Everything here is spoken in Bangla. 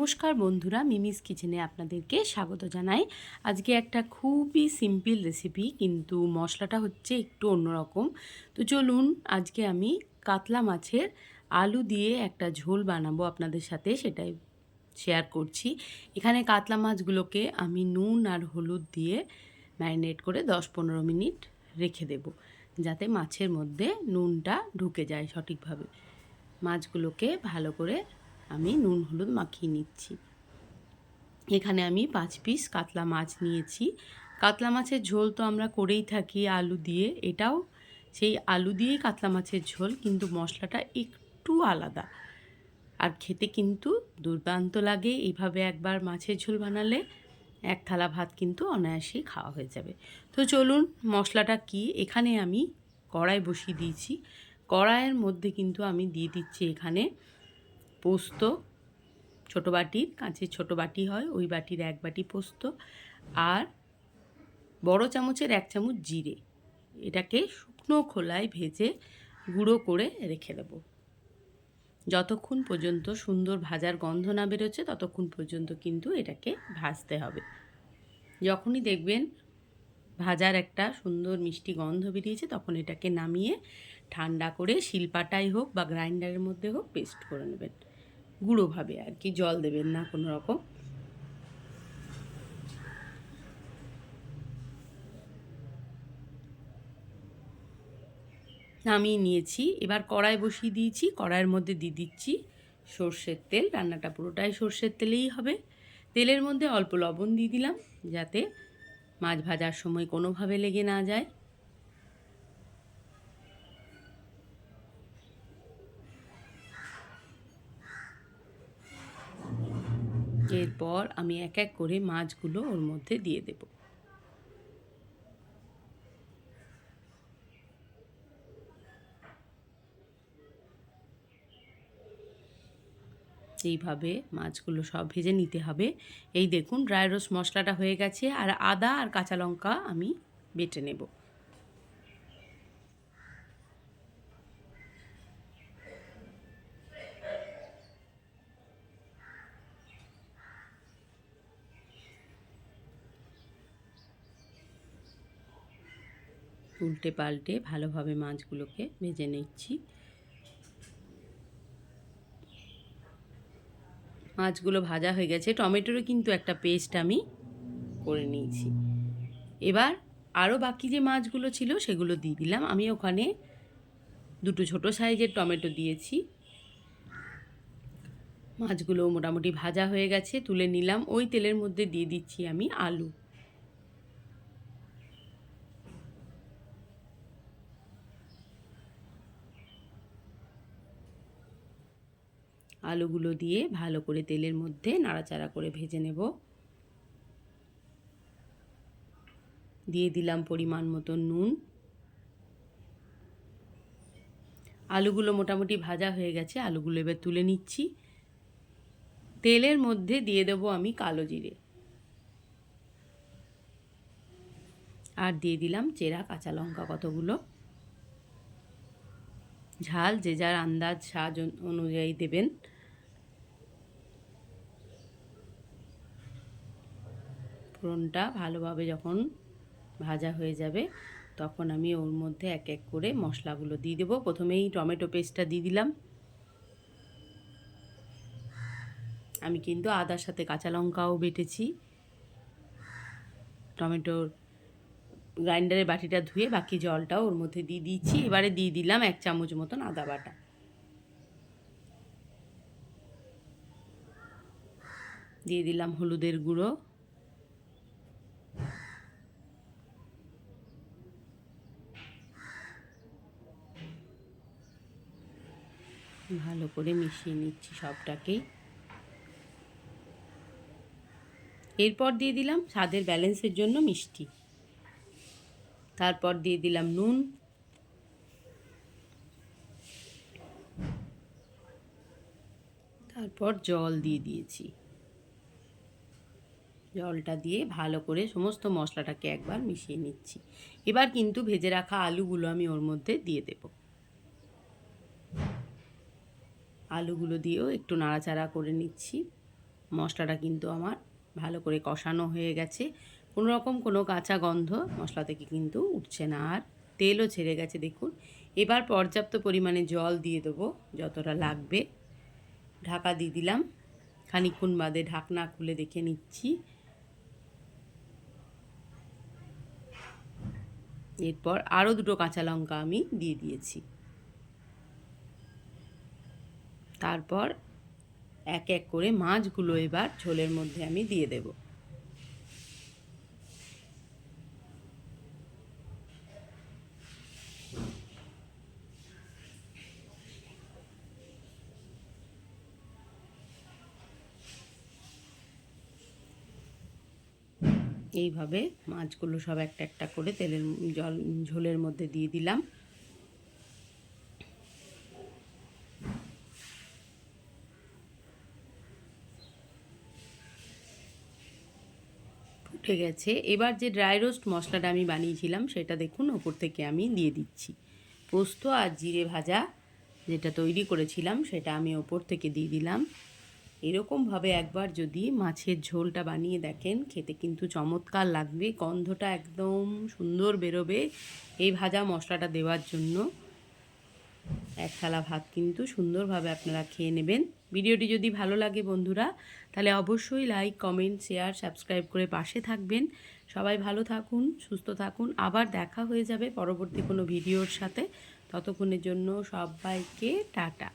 নমস্কার বন্ধুরা, মিমিস কিচেনে আপনাদেরকে স্বাগত জানাই। আজকে একটা খুবই সিম্পল রেসিপি, কিন্তু মশলাটা হচ্ছে একটু অন্যরকম। তো চলুন, আজকে আমি কাতলা মাছের আলু দিয়ে একটা ঝোল বানাবো আপনাদের সাথে, সেটাই শেয়ার করছি। এখানে কাতলা মাছগুলোকে আমি নুন আর হলুদ দিয়ে ম্যারিনেট করে দশ পনেরো মিনিট রেখে দেব, যাতে মাছের মধ্যে নুনটা ঢুকে যায় সঠিকভাবে। মাছগুলোকে ভালো করে আমি নুন, হলুদ মাখিয়ে নিচ্ছি। এখানে আমি পাঁচ পিস কাতলা মাছ নিয়েছি। কাতলা মাছের ঝোল তো আমরা করেই থাকি আলু দিয়ে। এটাও সেই আলু দিয়েই কাতলা মাছের ঝোল, কিন্তু মশলাটা একটু আলাদা। আর খেতে কিন্তু দুর্দান্ত লাগে। এইভাবে একবার মাছের ঝোল বানালে এক থালা ভাত কিন্তু অনায়াসেই খাওয়া হয়ে যাবে। তো চলুন মশলাটা কি? এখানে আমি কড়াই বসিয়ে দিয়েছি। কড়াইয়ের মধ্যে কিন্তু আমি দিয়ে দিচ্ছি এখানে পোস্ত, ছোটো বাটির কাঁচের ছোটো বাটি হয়, ওই বাটির এক বাটি পোস্ত আর বড় চামচের এক চামচ জিরে। এটাকে শুকনো খোলায় ভেজে গুঁড়ো করে রেখে দেবো। যতক্ষণ পর্যন্ত সুন্দর ভাজার গন্ধ না বেরোচ্ছে, ততক্ষণ পর্যন্ত কিন্তু এটাকে ভাজতে হবে। যখনই দেখবেন ভাজার একটা সুন্দর মিষ্টি গন্ধ বেরিয়েছে, তখন এটাকে নামিয়ে ঠান্ডা করে শিলপাটাই হোক বা গ্রাইন্ডারের মধ্যে হোক পেস্ট করে নেবেন। গুঁড়োভাবে আর কি জল দেবেন না কোনো রকম। নামিয়ে নিয়েছি। এবার কড়াই বসিয়ে দিয়েছি, কড়াইয়ের মধ্যে দিয়ে দিচ্ছি সর্ষের তেল। রান্নাটা পুরোটাই সর্ষের তেলেই হবে। তেলের মধ্যে অল্প লবণ দিয়ে দিলাম যাতে মাছ ভাজার সময় কোনোভাবে লেগে না যায়। এরপর আমি এক এক করে মাছগুলো ওর মধ্যে দিয়ে দেব। এইভাবে মাছগুলো সব ভেজে নিতে হবে, এই দেখুন ড্রাই রোস্ট মশলাটা হয়ে গেছে, আর আদা আর কাঁচা লঙ্কা আমি বেটে নেব। উল্টে পাল্টে ভালোভাবে মাছগুলোকে ভেজে নিচ্ছি। মাছগুলো ভাজা হয়ে গেছে। টমেটোরও কিন্তু একটা পেস্ট আমি করে নিয়েছি। এবার আরও বাকি যে মাছগুলো ছিল সেগুলো দিয়ে দিলাম। আমি ওখানে দুটো ছোট সাইজের টমেটো দিয়েছি। মাছগুলো মোটামুটি ভাজা হয়ে গেছে, তুলে নিলাম। ওই তেলের মধ্যে দিয়ে দিচ্ছি আমি আলু। আলুগুলো দিয়ে ভালো করে তেলের মধ্যে নাড়াচাড়া করে ভেজে নেব। দিয়ে দিলাম পরিমাণ মতো নুন। আলুগুলো মোটামুটি ভাজা হয়ে গেছে, আলুগুলো এবার তুলে নিচ্ছি। তেলের মধ্যে দিয়ে দেবো আমি কালো জিরে। আর দিয়ে দিলাম চেরা কাঁচা লঙ্কা কতগুলো। ঝাল যে যার আন্দাজ সাজ অনুযায়ী দেবেন। ফোড়নটা ভালোভাবে যখন ভাজা হয়ে যাবে, তখন আমি ওর মধ্যে এক এক করে মশলাগুলো দিয়ে দেবো। প্রথমেই টমেটো পেস্টটা দিয়ে দিলাম। আমি কিন্তু আদার সাথে কাঁচা লঙ্কাও বেটেছি। টমেটোর গ্রাইন্ডারের বাটিটা ধুয়ে বাকি জলটাও ওর মধ্যে দিয়ে দিচ্ছি এবারে দিয়ে দিলাম এক চামচ মতন আদা বাটা। দিয়ে দিলাম হলুদের গুঁড়ো ভালো করে মিশিয়ে নিচ্ছি সবটাকেই। এরপর দিয়ে দিলাম স্বাদের ব্যালেন্সের জন্য মিষ্টি। তারপর দিয়ে দিলাম নুন। তারপর জল দিয়ে দিয়েছি। জলটা দিয়ে ভালো করে সমস্ত মশলাটাকে একবার মিশিয়ে নিচ্ছি। এবার কিন্তু ভেজে রাখা আলুগুলো আমি ওর মধ্যে দিয়ে দেব। আলুগুলো দিয়েও একটু নাড়াচাড়া করে নিচ্ছি। মশলাটা কিন্তু আমার ভালো করে কষানো হয়ে গেছে। কোনো রকম কোনো কাঁচা গন্ধ মশলা থেকে কিন্তু উঠছে না। আর তেলও ছেড়ে গেছে, দেখুন। এবার পর্যাপ্ত পরিমাণে জল দিয়ে দেবো, যতটা লাগবে। ঢাকা দিয়ে দিলাম। খানিক্ষণ বাদে ঢাকনা খুলে দেখে নিচ্ছি। এরপর আরও দুটো কাঁচা লঙ্কা আমি দিয়ে দিয়েছি। তারপর এক এক করে মাছগুলো এবার ঝোলের মধ্যে আমি দিয়ে দেব। এইভাবে মাছগুলো সব একটা একটা করে তেলের জল ঝোলের মধ্যে দিয়ে দিলাম। ফুটে গেছে। এবার যে ড্রাই রোস্ট মশলাটা আমি বানিয়েছিলাম, সেটা দেখুন, ওপর থেকে আমি দিয়ে দিচ্ছি। পোস্ত আর জিরে ভাজা যেটা তৈরি করেছিলাম, সেটা আমি ওপর থেকে দিয়ে দিলাম। এরকমভাবে একবার যদি মাছের ঝোলটা বানিয়ে দেখেন, খেতে কিন্তু চমৎকার লাগবে। গন্ধটা একদম সুন্দর বেরোবে এই ভাজা মশলাটা দেওয়ার জন্য। এক থালা ভাত কিন্তু সুন্দরভাবে আপনারা খেয়ে নেবেন। ভিডিওটি যদি ভালো লাগে বন্ধুরা, তাহলে অবশ্যই লাইক কমেন্ট শেয়ার সাবস্ক্রাইব করে পাশে থাকবেন। সবাই ভালো থাকুন, সুস্থ থাকুন। আবার দেখা হয়ে যাবে পরবর্তী কোনো ভিডিওর সাথে। ততক্ষণের জন্য সবাইকে টাটা।